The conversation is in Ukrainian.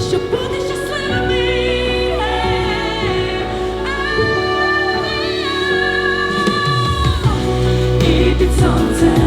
щоб бути щасливими. І під сонце.